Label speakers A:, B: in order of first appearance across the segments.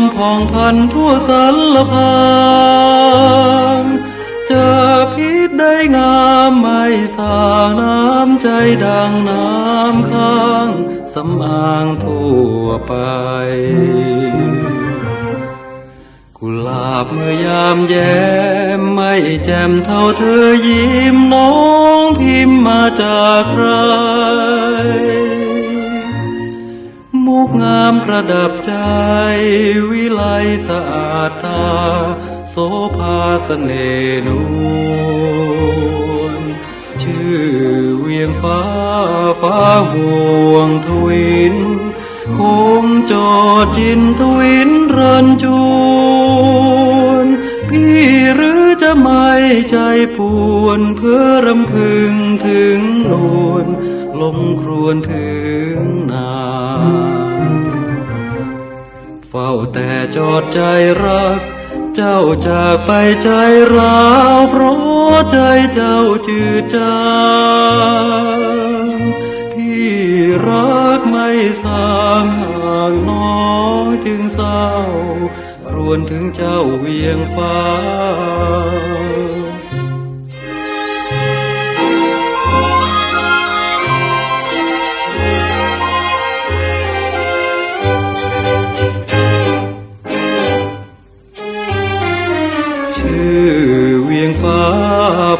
A: มผ่องพันทั่วสารพางจะพิษได้งามไม่สาน้ำใจดังน้ำข้างสำอางทั่วไป กุหลาบเมื่อยามแย้มไม่แจ่มเท่าเธอยิ้มน้องพิมพ์มาจากใครามประดับใจวิไลสะอาดตา โสภาสเสน่ห์นวลชื่อเวียงฟ้าฟ้าห่วงทวินคงจอจินทวินรินจวนพี่หรือจะไม่ใจปวนเพื่อรำพึงถึงนวลลมครวนถึงนา เฝ้าแต่จอดใจรัก เจ้าจากไปใจร้าวเพราะใจเจ้าจืดจางที่รักไม่สางห่างน้องจึงเศร้า ครวญถึงเจ้าเวียงฟ้า เวียงฟ้า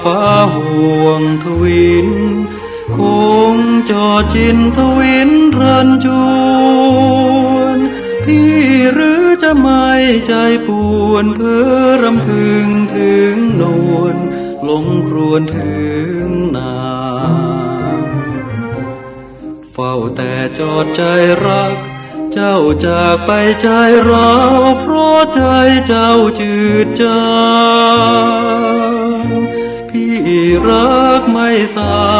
A: ฟ้าห่วงทวิน คงจอดจินทวินรันจวนพี่หรือจะไม่ใจปวนเพื่อรำพึงถึงนวลลงครวนถึงนาเฝ้าแต่จอดใจรัก เจ้าจากไปใจเราเพราะใจเจ้าจืดจางพี่รักไม่สางห่างน้องจึงเศร้า